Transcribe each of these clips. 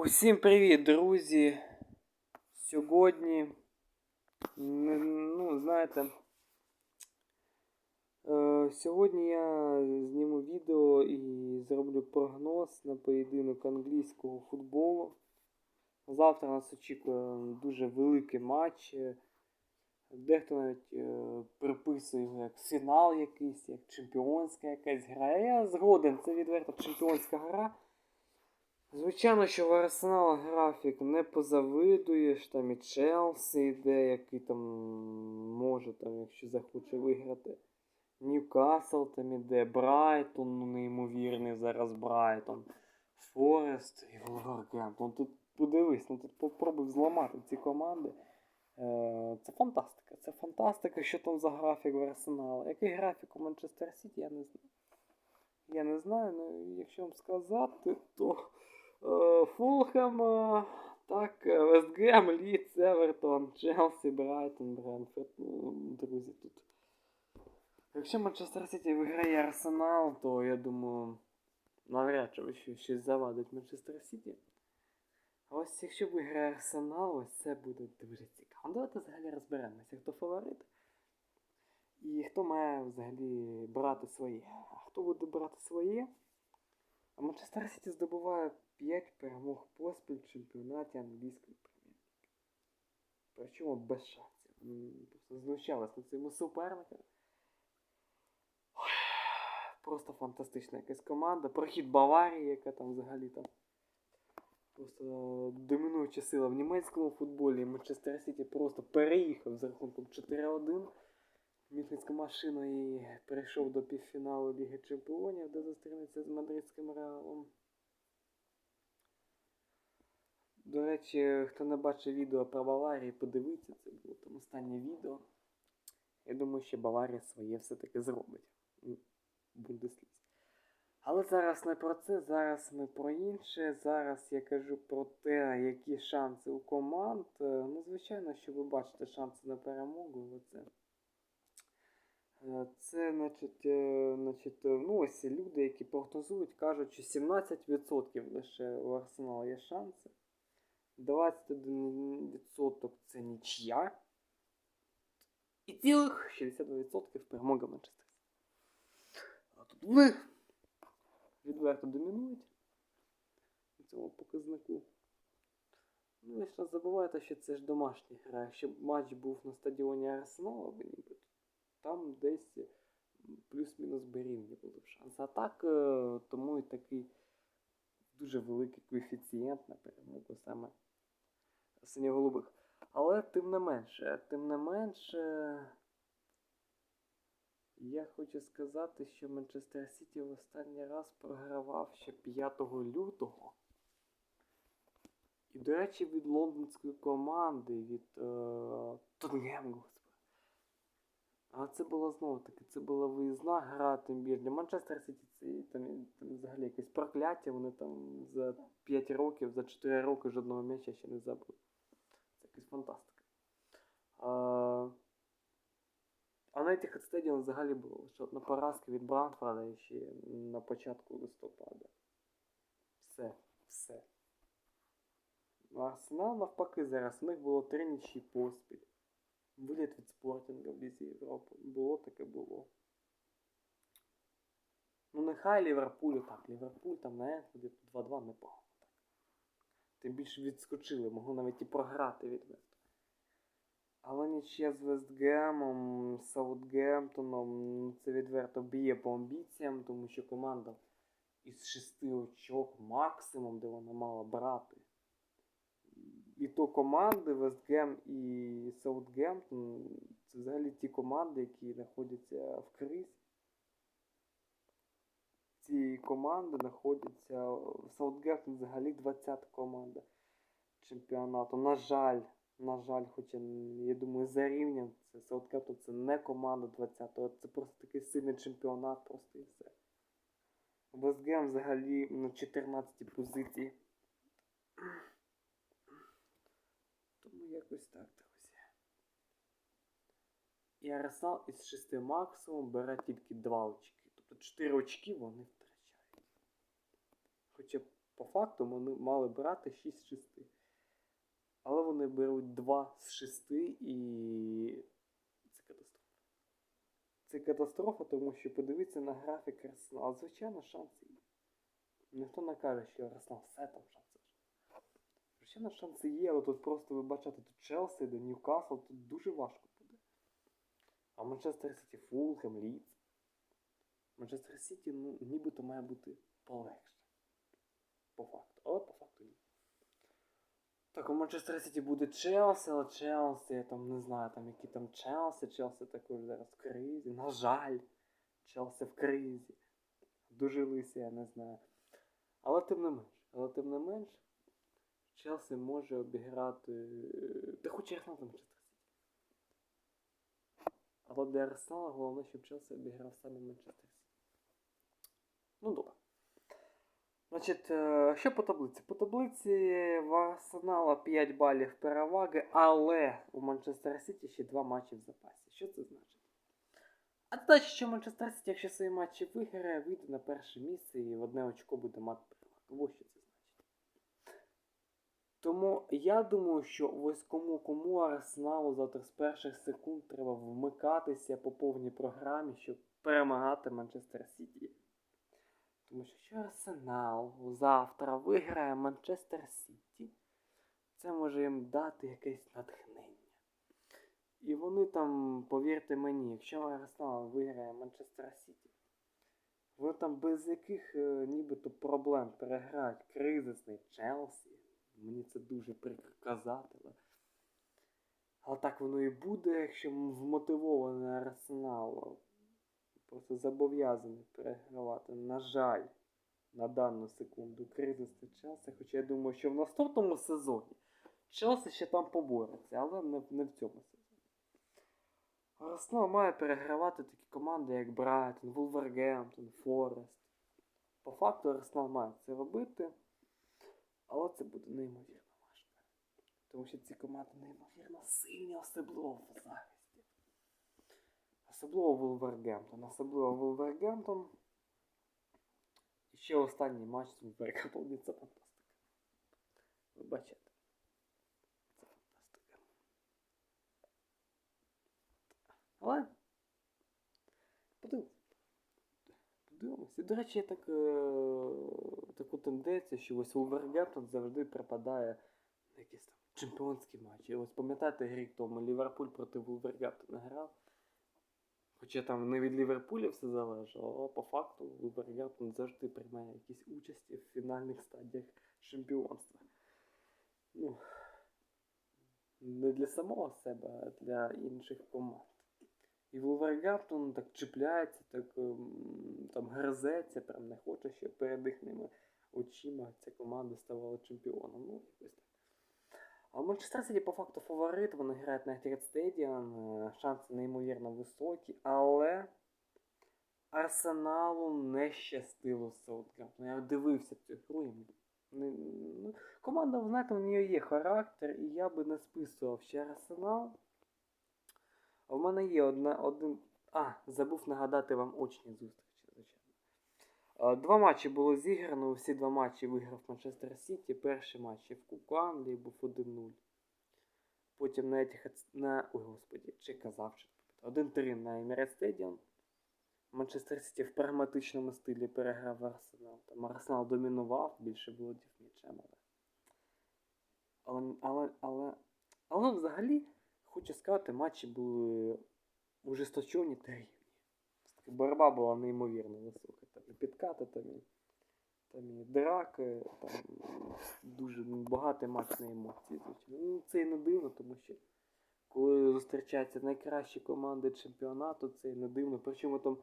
Усім привіт, друзі! Сьогодні, ну, знаєте, е, сьогодні я зніму відео і зроблю прогноз на поєдинок англійського футболу. Завтра нас очікує дуже великий матч. Дехто навіть е, приписує його як фінал якийсь, як чемпіонська якась гра. Я згоден, це відверто чемпіонська гра. Звичайно, що в Арсенал графік не позавидуєш, там і Челсі йде, який там може, там, якщо захоче виграти. Ньюкасл там іде, Брайтон, ну неймовірний зараз Брайтон, Форест і Вулвергемптон. Тут подивись, ну тут попробуй взламати ці команди. Е, Це фантастика. Це фантастика, що там за графік в Арсенал. Який графік у Манчестер Сіті, я не знаю. Я не знаю, ну якщо вам сказати, то Фулхем, е, так, е, Вестгем, Лідс, Евертон, Челсі, Брайтон, Бренфорд. Ну, друзі, тут. Якщо Манчестер Сіті виграє Арсенал, то я думаю, навряд чи щось завадить Манчестер Сіті. Ось якщо виграє Арсенал, ось це буде дуже цікаво. Ну, Давайте взагалі розберемося, хто фаворит. І хто має взагалі брати своє. А хто буде брати своє? А Манчестер Сіті здобуває 5 перемог поспіль в чемпіонаті англійської прем'єр-ліги. Причому без шансів. Просто знущалися над цими суперниками. Просто фантастична якась команда. Прохід Баварії, яка там взагалі там. Просто домінуюча сила в німецькому футболі. Манчестер Сіті просто переїхав з рахунком 4-1. Мюнхенська машина і перейшов до півфіналу Ліги Чемпіонів, де зустрінеться з мадридським реалом. До речі, хто не бачив відео про Баварію, подивіться, це було там останнє відео. Я думаю, що Баварія своє все-таки зробить у Бундеслізі. Але зараз не про це, зараз ми про інше. Зараз я кажу про те, які шанси у команд. Е, Ну, звичайно, що ви бачите шанси на перемогу. але Це, Е, це значить, е, значить, ну, ось люди, які прогнозують, кажуть, що 17% лише у Арсенала є шанси. 21% це нічия. І цілих 62% перемога Манчестер. А тут ви відверто домінують у цьому показнику. Ну, ви ж не забувайте, що це ж домашня гра. Якщо б матч був на стадіоні Арсенала, би ніби, там десь плюс-мінус би рівні були б шанси. А так, е, тому і такий дуже великий коефіцієнт на перемогу саме синьоголубих. Але тим не менше, тим не менше, я хочу сказати, що Манчестер Сіті в останній раз програвав ще 5 лютого. І, до речі, від лондонської команди, від е, Тоттенгему. А це була знову таки, це була виїзна гра, тим більше для Манчестер Сіті це там, там взагалі якесь прокляття, вони там за 5 років, за 4 роки жодного м'яча ще не забули. Це якась фантастика. А, а на Etihad Stadium взагалі було лише одна поразка від Бранфорда ще на початку листопада. Все, все. Арсенал навпаки зараз. У них було три нічі поспіль. Виліт від спортінга в Лізі Європи. Було таке було. Ну нехай Ліверпулю так. Ліверпуль там на Енфілді 2-2 непогано. Тим більше відскочили, могли навіть і програти відверто. Але нічия з Вестгемом, Саутгемптоном, це відверто б'є по амбіціям, тому що команда із шести очок максимум, де вона мала брати. І то команди Вестгем і Саутгемптон це взагалі ті команди, які знаходяться в кризі. Ці команди знаходяться. Саутгемптон взагалі 20 команда чемпіонату. На жаль, на жаль, хоча я думаю, за рівнем це Саутгемптон це не команда 20-го, це просто такий сильний чемпіонат, просто і все. Вестгем взагалі на 14 позиції. Тому якось так, друзі. І Арсенал із 6 максимум бере тільки 2 очки. Тобто 4 очки вони втрачають. Хоча По факту вони мали брати 6 з 6. Але вони беруть 2 з 6 і це катастрофа. Це катастрофа, тому що подивіться на графік Арсенала. Звичайно, шанси є. Ніхто не каже, що Арсенал все там шанси. Звичайно, шанси є, але тут просто ви бачите, тут Челсі, де Ньюкасл, тут дуже важко буде. А Манчестер Сіті, Фулхем, Лідс. Манчестер Сіті, ну, нібито має бути полегше. По факту. Але по факту ні. Так, у Манчестер Сіті буде Челсі, але Челсі, я там не знаю, там які там Челсі, Челсі також зараз в кризі. На жаль, Челсі в кризі. Дожилися, я не знаю. Але тим не менш, але тим не менш, Челсі може обіграти. Та хоч Арсенал там Сіті. Але для Арсенала головне, щоб Челсі обіграв саме Манчестер Сіті. Ну добре. Значить, е, що по таблиці? По таблиці в Арсенала 5 балів переваги, але у Манчестер Сіті ще 2 матчі в запасі. Що це значить? А це значить, що Манчестер Сіті, якщо свої матчі виграє, вийде на перше місце і в одне очко буде мати перевагу. Ось що це. Тому я думаю, що ось кому кому Арсеналу завтра з перших секунд треба вмикатися по повній програмі, щоб перемагати Манчестер Сіті. Тому що якщо Арсенал завтра виграє Манчестер Сіті, це може їм дати якесь натхнення. І вони там, повірте мені, якщо Арсенал виграє Манчестер Сіті, вони там без яких е, нібито проблем переграють кризисний Челсі. Мені це дуже прикро але. Але так воно і буде, якщо вмотивований Арсенал просто зобов'язаний перегравати. На жаль, на дану секунду кризисний Челсі. Хоча я думаю, що в наступному сезоні Челсі ще там побореться, але не, не в цьому сезоні. Арсенал має перегравати такі команди, як Брайтон, Вулвергемптон, Форест. По факту Арсенал має це робити, але це буде неймовірно важко. Тому що ці команди неймовірно сильні, особливо в захисті. Особливо Вулвергемптон. Особливо Вулвергемптон. І ще останній матч з Вулвергемптон. Це фантастика. Ви бачите. Це фантастика. Але. І, до речі, є так, е, таку тенденцію, що ось Вулвергемптон завжди припадає на якісь там чемпіонські матчі. Ось пам'ятаєте рік тому Ліверпуль проти Вулвергемптона грав. Хоча там не від Ліверпуля все залежало, але по факту Вулвергемптон завжди приймає якісь участі в фінальних стадіях чемпіонства. Ну, не для самого себе, а для інших команд. І Вулвергемптон так чіпляється, так ем, там гризеться, прям не хоче, щоб перед їхніми очима ця команда ставала чемпіоном. Ну, якось так. А Манчестер Сіті по факту фаворит, вони грають на Etihad Stadium, е, шанси неймовірно високі, але Арсеналу не щастило з Саутгемптоном. Я дивився цю гру. ну, команда, знаєте, у неї є характер, і я би не списував ще Арсенал. А в мене є одна, один. А, забув нагадати вам очні зустрічі, звичайно. Е, Два матчі було зіграно, всі два матчі виграв Манчестер Сіті. Перший матч в Кубку Англії був 1-0. Потім на Etihad... на. Ой, господі, чи казав, чи 1-3 на Emirates Stadium. Манчестер Сіті в прагматичному стилі переграв Арсенал. Там Арсенал домінував, більше володів м'ячем, але. Але, але, але, але взагалі, сказати, матчі були ужесточені та рівні. Боротьба була неймовірно висока. Там і підкати, там і, там і драки, там дуже багатий матч на емоції. Ну, це і не дивно, тому що коли зустрічаються найкращі команди чемпіонату, це і не дивно. Причому там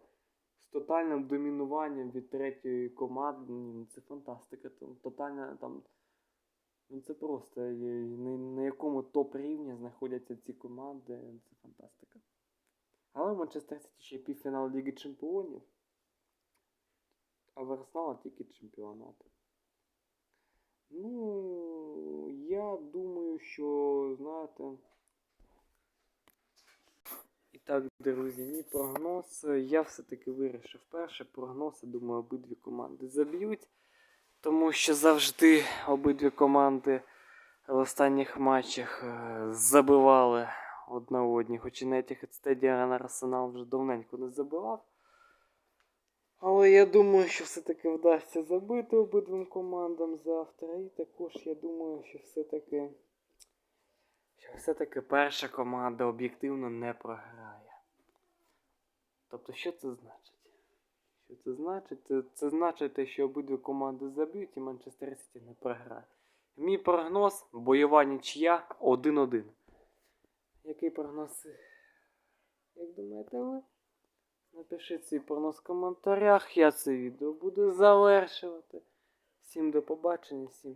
з тотальним домінуванням від третьої команди, ну, це фантастика. Там тотальна там. Ну це просто е, на, якому топ рівні знаходяться ці команди, це фантастика. Але Манчестер Сіті ще півфінал Ліги Чемпіонів. А в Арсенала тільки чемпіонати. Ну, я думаю, що, знаєте. І так, друзі, мій прогноз. Я все-таки вирішив перше. Прогноз, я думаю, обидві команди заб'ють. Тому що завжди обидві команди в останніх матчах е, забивали одна одні. Хоч і на Stadium Арсенал вже давненько не забивав. Але я думаю, що все-таки вдасться забити обидвим командам завтра. І також я думаю, що все-таки. Що все-таки перша команда об'єктивно не програє. Тобто, що це значить? Це значить? Це, це значить, що обидві команди заб'ють і Манчестер Сіті не програє. Мій прогноз бойова нічия 1-1. Який прогноз? Як думаєте ви? Напишіть свій прогноз в коментарях. Я це відео буду завершувати. Всім до побачення, всім